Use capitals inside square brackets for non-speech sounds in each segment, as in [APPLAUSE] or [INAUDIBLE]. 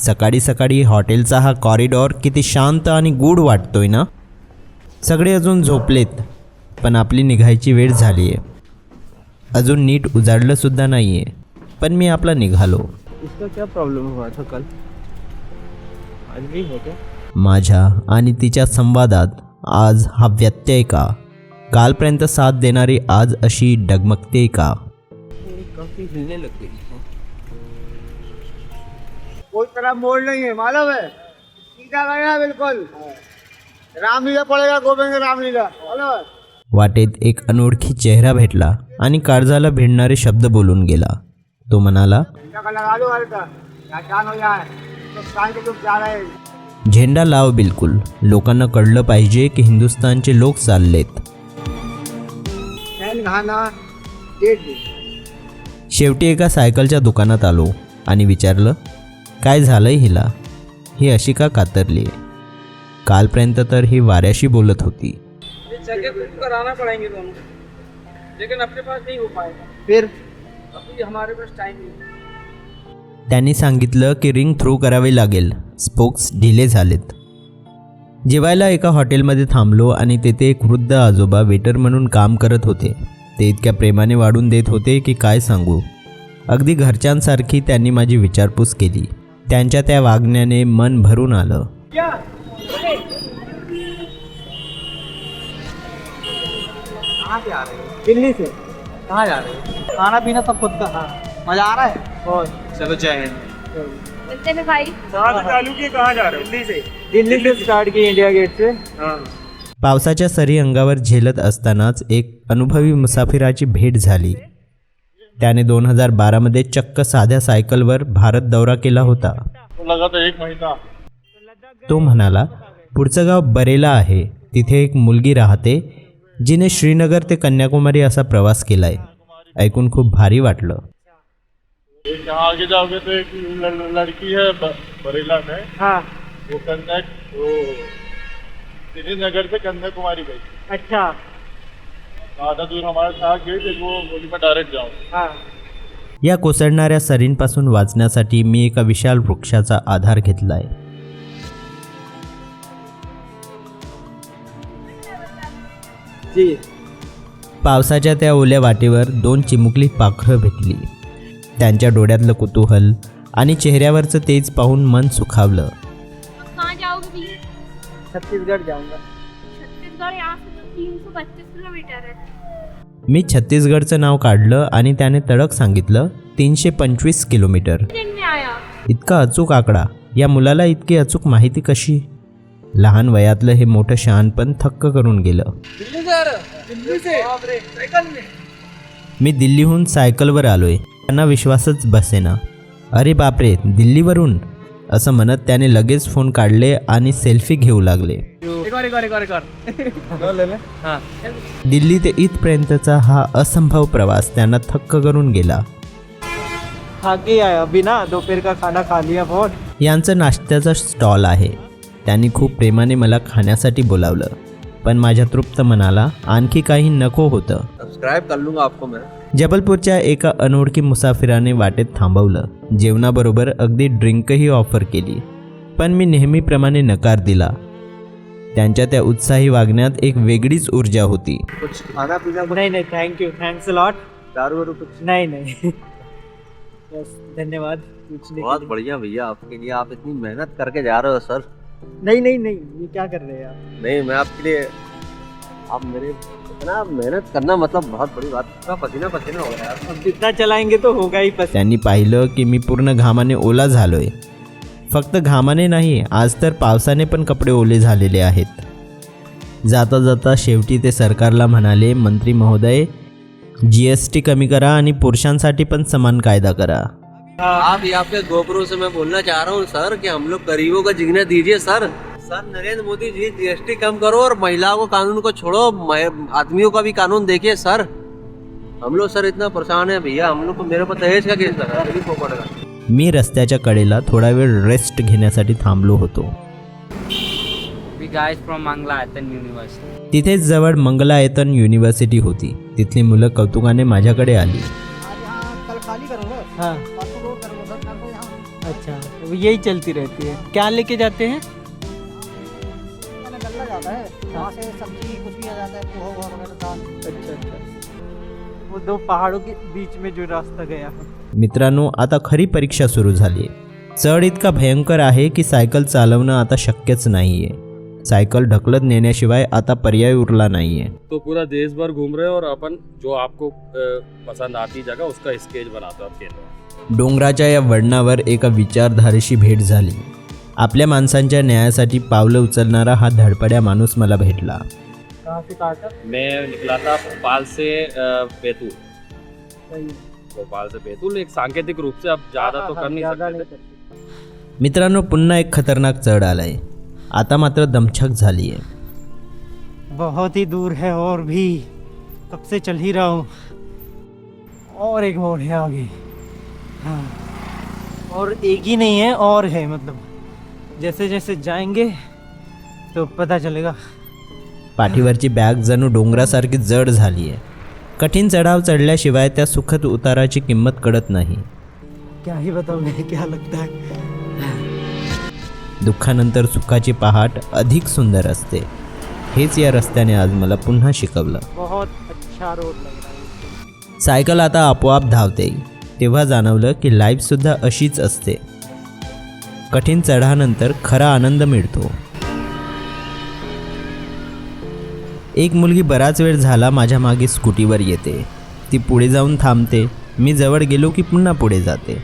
सकाळी सकाळी हॉटेलचा हा कॉरिडॉर किती शांत आणि गूढ वाटतोय ना? सगळे अजून झोपलेत पण आपली निघायची वेळ झाली आहे अजून नीट उजाडलंसुद्धा नाही आहे पण मी आपला निघालो. इसका क्या प्रॉब्लम हुआ था कल? आज भी है क्या? माझ्या आणि तिच्या संवादात आज हा व्यत्यय का? कालपर्यंत साथ देणारी आज अशी डगमगते का? काफी हिलने लग गई। कोई तरह मोड़ नहीं है मालूम है? सीधा गया बिल्कुल। रामलीला पड़ेगा गोविंद रामलीला। मालूम है? वाटेत एक अनोळखी चेहरा भेटला आणि काळजाला भिडणारे शब्द बोलून गेला. तो म्हणाला झंडा हो हैं लाव बिलकुल. लोकांना कळलं पाहिजे की हिंदुस्थानचे लोक चाललेत. शेवटी एका सायकलच्या दुकानात आलो आणि विचारलं काय झालंय हिला? ही अशी का कातरली कालपर्यंत तर ही वाऱ्याशी बोलत होती. लेकिन अपने पास नहीं हो पाएगा. फिर? अभी हमारे पास टाइम नहीं त्यांनी सांगितलं की रिंग थ्रू करावी लागेल. स्पोक्स ढिले झालेत. जेवायला एका हॉटेलमध्ये थांबलो आणि तेथे एक वृद्ध आजोबा वेटर म्हणून काम करत होते. ते इतक्या प्रेमाने वाढून देत होते की काय सांगू. अगदी घरच्यांसारखी त्यांनी माझी विचारपूस केली. त्यांच्या त्या वागण्याने मन भरून आलं. कहाँ से आ रहे हैं? दिल्ली से. कहाँ जा रहे हैं? खाना पीना सब खुद का. हाँ. मजा आ रहा है? बहुत चलो जय हिंद. मिलते में भाई। चालू किए कहाँ जा रहे हैं? दिल्ली से. दिल्ली से स्टार्ट किए इंडिया गेट से. हाँ। पावसाच्या सरी अंगावर झेलत असतानाच एक अनुभवी मुसाफिराची भेट झाली. त्याने दोन हजार बारामध्ये चक्क साध्या सायकलवर भारत दौरा केला होता. लगा तो एक महीना. तो म्हणाला पुढचं गाव बरेला आहे. तिथे एक मुलगी राहते जिने श्रीनगर ते कन्याकुमारी असा प्रवास केलाय. ऐकून खूप भारी वाटलं. यहाँ आगे जाओगे तो एक ल- लड़की है ब- बरेला में हाँ. वो कन्या वो श्रीनगर से कन्याकुमारी गई. अच्छा. आधा दूर हमारे साथ गई थी वो बोली मैं डायरेक्ट जाऊँ हाँ. या कोसळणाऱ्या सरींपासून वाचण्यासाठी मी एका विशाल वृक्षाचा आधार घेतलाय. जी. पावसाच्या त्या ओल्या वाटेवर दोन चिमुकली पाखरं भेटली. त्यांच्या डोळ्यातलं कुतूहल आणि चेहऱ्यावरचं तेज पाहून मन सुखावलं. कहाँ जाओगे? भैया छत्तीसगढ़ जाऊंगा छत्तीसगढ़ यहाँ से तो तीन सौ पच्चीस किलोमीटर है मी छत्तीसगडचं नाव काढलं आणि त्याने तडक सांगितलं तीनशे पंचवीस किलोमीटर. इतका अचूक आकडा. या मुलाला इतकी अचूक माहिती कशी? लहान वयातलं हे मोठं शहाणपण थक्क करून गेलं. दिल्ली जा रहा दिल्ली से. साइकिल में मी दिल्लीहून सायकलवर आलोय. त्यांना विश्वासच बसेना. अरे बापरे दिल्लीवरून? असं म्हणत त्याने लगेच फोन काढले आणि सेल्फी घेऊ लागले. दिल्ली ते इथपर्यंतचा हा असंभव प्रवास त्यांना थक्क करून गेला. अभी ना दोपहर का खाना खा लिया बहुत यांचं नाश्त्याचा स्टॉल आहे. त्यांनी खूप प्रेमाने मला खाण्यासाठी बोलावलं. पण माझ्या तृप्त मनाला आणखी काही नको होतं. सब्सक्राइब कर लूंगा आपको मैं. जबलपूरच्या एका अनोळखी मुसाफिराने वाटेत थांबवलं. जेवणाबरोबर अगदी ड्रिंकही ऑफर केली. पण मी नेहमीप्रमाणे नकार दिला. त्यांच्या त्या उत्साही वागण्यात एक वेगळीच ऊर्जा होती. कुछ खाना पीना नहीं नहीं थैंक यू थैंक्स लॉट दारू वारू कुछ? नहीं नहीं. [LAUGHS] बस धन्यवाद. पूछने के बहुत लिए। बढ़िया भैया आपके लिए आप इतनी मेहनत करके जा रहे हो सर. नहीं नहीं नहीं ये क्या कर रहे हैं आप? नहीं मैं आपके लिए आप मेरे इतना मेहनत करना मतलब बहुत बड़ी बात इतना पसीना पसीना हो रहा है। यार अब जितना चलाएंगे तो होगा ही पसंद त्यांनी पाहिलं की मी पूर्ण घामाने ओला झालोय. फक्त घामाने नाही आज तर पावसाने पण कपडे ओले झालेले आहेत. जाता जाता शेवटी ते सरकारला म्हणाले मंत्री महोदय जी एस टी कमी करा आणि पुरुषांसाठी पण समान कायदा करा. आप यहाँ पे गोपरों से मैं बोलना चाह रहा हूँ सर कि हम लोग गरीबों का जीना दीजिए sir. Sir Narendra Modi ji GST कम करो और महिलाओं को कानून को छोड़ो मैं- आदमियों का भी कानून देखिए सर। हम लोग सर इतना परेशान है भैया हम लोग को मेरे पर दहेज का केस लगा दिलीप पोपट का मी रस्त्याच्या कडेला थोडा वेळ रेस्ट घेण्यासाठी थांबलो होतो. तिथेच जवळ मंगलायतन युनिव्हर्सिटी होती. तिथली मुलं कौतुकाने माझ्याकडे आली. कल खाली हाँ. अच्छा तो यही चलती रहती है। क्या लेके जाते हैं? जाता है। वहाँ से सब्ज़ी कुछ भी आ जाता है पोहा वोहा वगैरह दाल। अच्छा अच्छा। वो दो पहाड़ों के बीच में जो रास्ता गया। मित्रांनो आता खरी परीक्षा सुरू झाली चढ इतका भयंकर आहे की सायकल चालवणं आता शक्यच नाही आहे सायकल ढकलत नेण्याशिवाय आता पर्याय उरला नाही आहे तो पूरा देश भर घूम रहे हो और अपन जो आपको पसंद आती जगह उसका स्केच बनाते हो आप केंद्र डोंगराच्या या वळणावर एका विचारधारेशी भेट झाली. आपल्या माणसांच्या न्यायासाठी पावलं उचलणारा हा धडपड्या माणूस मला भेटला. कहाँ से कहा था मैं निकला था भोपाल से अ, बैतूल। भोपाल से बैतूल एक सांकेतिक रूप से अब ज़्यादा तो कर नहीं ज़्यादा नहीं सकते कर सकते। मित्रांनो पुन्हा एक खतरनाक चढ आलाय. आता मात्र दमछक झाली आहे बहुत ही दूर है और भी। कब से चल ही रहा हूँ। और एक मोड़ है आगे। हाँ। और एक ही नहीं है और है मतलब। जैसे जैसे जाएंगे तो पता चलेगा। पाठीवरची बॅग जणू डोंगरासारखी जड झाली आहे. कठीण चढाव चढल्याशिवाय त्या सुखद उताराची किंमत कळत नाही. क्या ही बताऊँ मैं क्या लगता है? दुःखानंतर सुखाची पहाट अधिक सुंदर असते. हेच या रस्त्याने आज मला पुन्हा शिकवलं. बहुत अच्छा रोड लग रहा है। सायकल आता आपोआप धावते. तेव्हा जाणवलं की लाईफसुद्धा अशीच असते. कठीण चढानंतर खरा आनंद मिळतो. एक मुलगी बराच वेळ झाला माझ्या मागे स्कूटीवर येते. ती पुढे जाऊन थांबते. मी जवळ गेलो की पुन्हा पुढे जाते.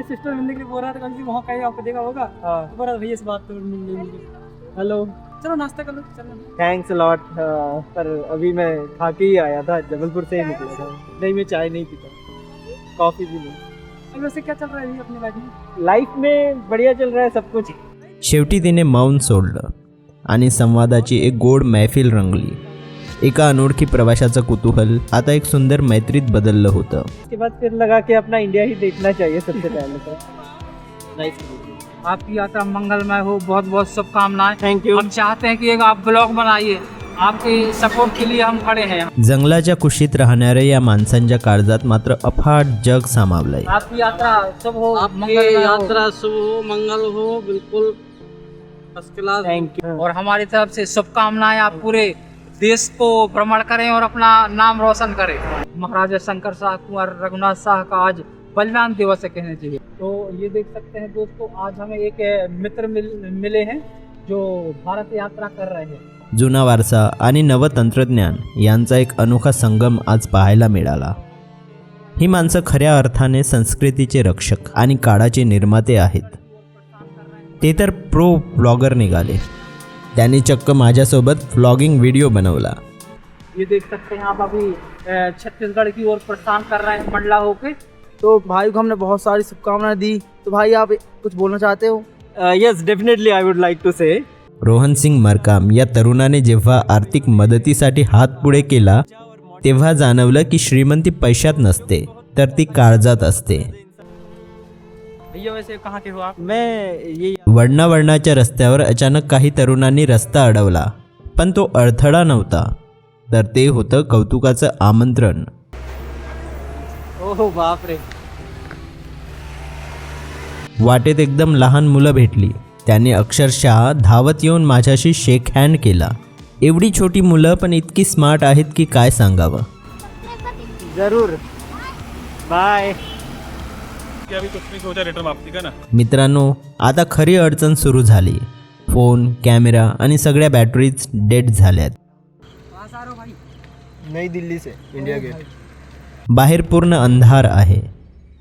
सिस्टर मिलने के लिए बोल रहा था कल से वहाँ कहीं आपको देखा होगा हाँ बोल रहा था भैया से बात करो मिल लेंगे हेलो चलो. नाश्ता कर लो चलो थैंक्स लॉट पर अभी मैं खा के ही आया था जबलपुर से ही निकला था। नहीं मैं चाय नहीं पीता। कॉफ़ी भी नहीं। वैसे क्या चल रहा है अपनी लाइफ में? लाइफ में बढ़िया चल रहा है सब कुछ। शेवटी तिने मौन सोडलं आणि संवादाची एक गोड मैफिल रंगली. एका अनोळखी प्रवाशाचं कुतूहल आता एक सुंदर मैत्रीत बदललं होतं. उसके बाद फिर लगा कि अपना इंडिया ही देखना चाहिए सबसे पहले तो। नाइस आपकी यात्रा मंगलमय हो बहुत बहुत शुभकामनाएं। थैंक यू हम चाहते हैं कि एक आप ब्लॉग बनाइए। आपके सपोर्ट के लिए हम खड़े हैं। जंगलाच्या कुशीत राहणाऱ्या या माणसांच्या काळजात मात्र अफाट जग सामावलंय. आपकी यात्रा शुभ हो आपकी यात्रा शुभ हो मंगल हो बिल्कुल फ़र्स्ट क्लास थैंक यू और हमारी तरफ़ से शुभकामनाएँ आप पूरे देश को भ्रमण करें और अपना नाम रोशन करें। महाराजा शंकर शाह कुंवर रघुनाथ शाह का आज बलिदान दिवस है कहना चाहिए तो ये देख सकते हैं दोस्तों आज हमें एक मित्र मिल, मिले हैं। जो भारत यात्रा कर रहे हैं। जुना वारसा आणि नवतंत्रज्ञान यांचा एक अनोखा संगम आज पाहायला मिळाला. ही माणसं खऱ्या अर्थाने संस्कृतीचे रक्षक आणि काळाचे निर्माते आहेत. ते तर प्रो ब्लॉगर निघाले. त्यांनी चक्क माझ्यासोबत व्लॉगिंग व्हिडिओ बनवला. ये देख सकते हैं आप अभी छत्तीसगढ़ की ओर प्रस्थान कर रहे हैं मंडला होके। तो भाई को हमने बहुत सारी शुभकामनाएं दी। तो भाई आप कुछ बोलना चाहते हो? Yes definitely I would like to say Rohan Singh Markam या तरुणाने जेव्हा आर्थिक मदतीसाठी हात पुढे केला तेव्हा जाणवलं की श्रीमंती पैशात नसते तर ती काळजात असते. भैया वैसे कहाँ के हो आप? मैं ये वळणावळणाच्या रस्त्यावर अचानक काही तरुणांनी रस्ता अडवला पण तो अडथळा नव्हता तर ते होतं कौतुकाचं आमंत्रण. ओह बाप रे वाटेत एकदम लहान मुलं भेटली. त्यांनी अक्षरशः धावत येऊन माझ्याशी शेक हँड केला. एवढी छोटी मुलं पण इतकी स्मार्ट आहेत की काय सांगावं? जरूर. बाय मित्रांनो आता खरी अडचण सुरू झाली. फोन कॅमेरा आणि सगळ्या बॅटरीज डेड झाल्यात. नई दिल्ली से इंडिया गेट बाहेर पूर्ण अंधार आहे.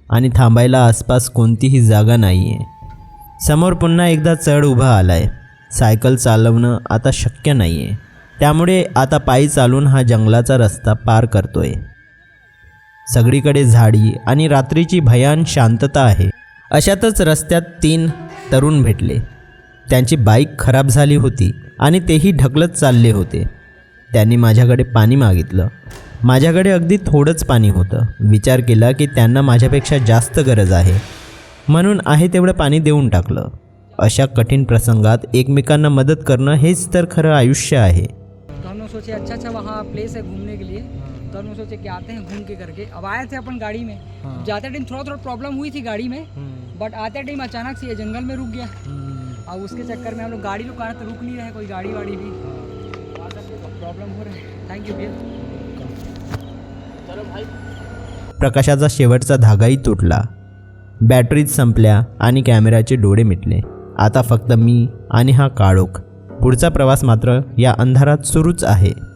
आणि थांबायला आसपास कोणतीही जागा नाही आहे समोर पुन्हा एकदा चढ उभा आलाय. सायकल चालवणं आता शक्य नाही आहे त्यामुळे आता पायी चालून हा जंगलाचा रस्ता पार करतोय. सगळीकडे झाडी आणि रात्रीची भयान शांतता आहे. अशातच रस्त्यात तीन तरुण भेटले. त्यांची बाईक खराब झाली होती आणि तेही ढकलत चालले होते. त्यांनी माझ्याकडे पाणी मागितलं. माझ्याकडे अगदी थोडंच पाणी होतं. विचार केला की त्यांना माझ्यापेक्षा जास्त गरज आहे. म्हणून आहे तेवढं पाणी देऊन टाकलं. अशा कठीण प्रसंगात एकमेकांना मदत करणं हेच तर खरं आयुष्य आहे. सोचे अच्छा अच्छा वहाँ प्लेस है घूमने के लिए. तो हम सोचे कि आते हैं घूम के करके. अब आए थे अपन गाड़ी में. जाते टाइम थोड़ा थोड़ा प्रॉब्लम हुई थी गाड़ी में बट आते टाइम अचानक से ये जंगल में रुक गया। अब उसके चक्कर में हम लोग गाड़ी रुका तो रुक नहीं रहे कोई गाड़ी वाड़ी भी प्रॉब्लम हो रहा है। थैंक यू भैया। प्रकाशाचा शेवटचा धागाही तुटला. बॅटरीज संपल्या आणि कॅमेऱ्याचे डोळे मिटले. आता फक्त मी आणि हा काळोख. पुढचा प्रवास मात्र या अंधारात सुरूच आहे.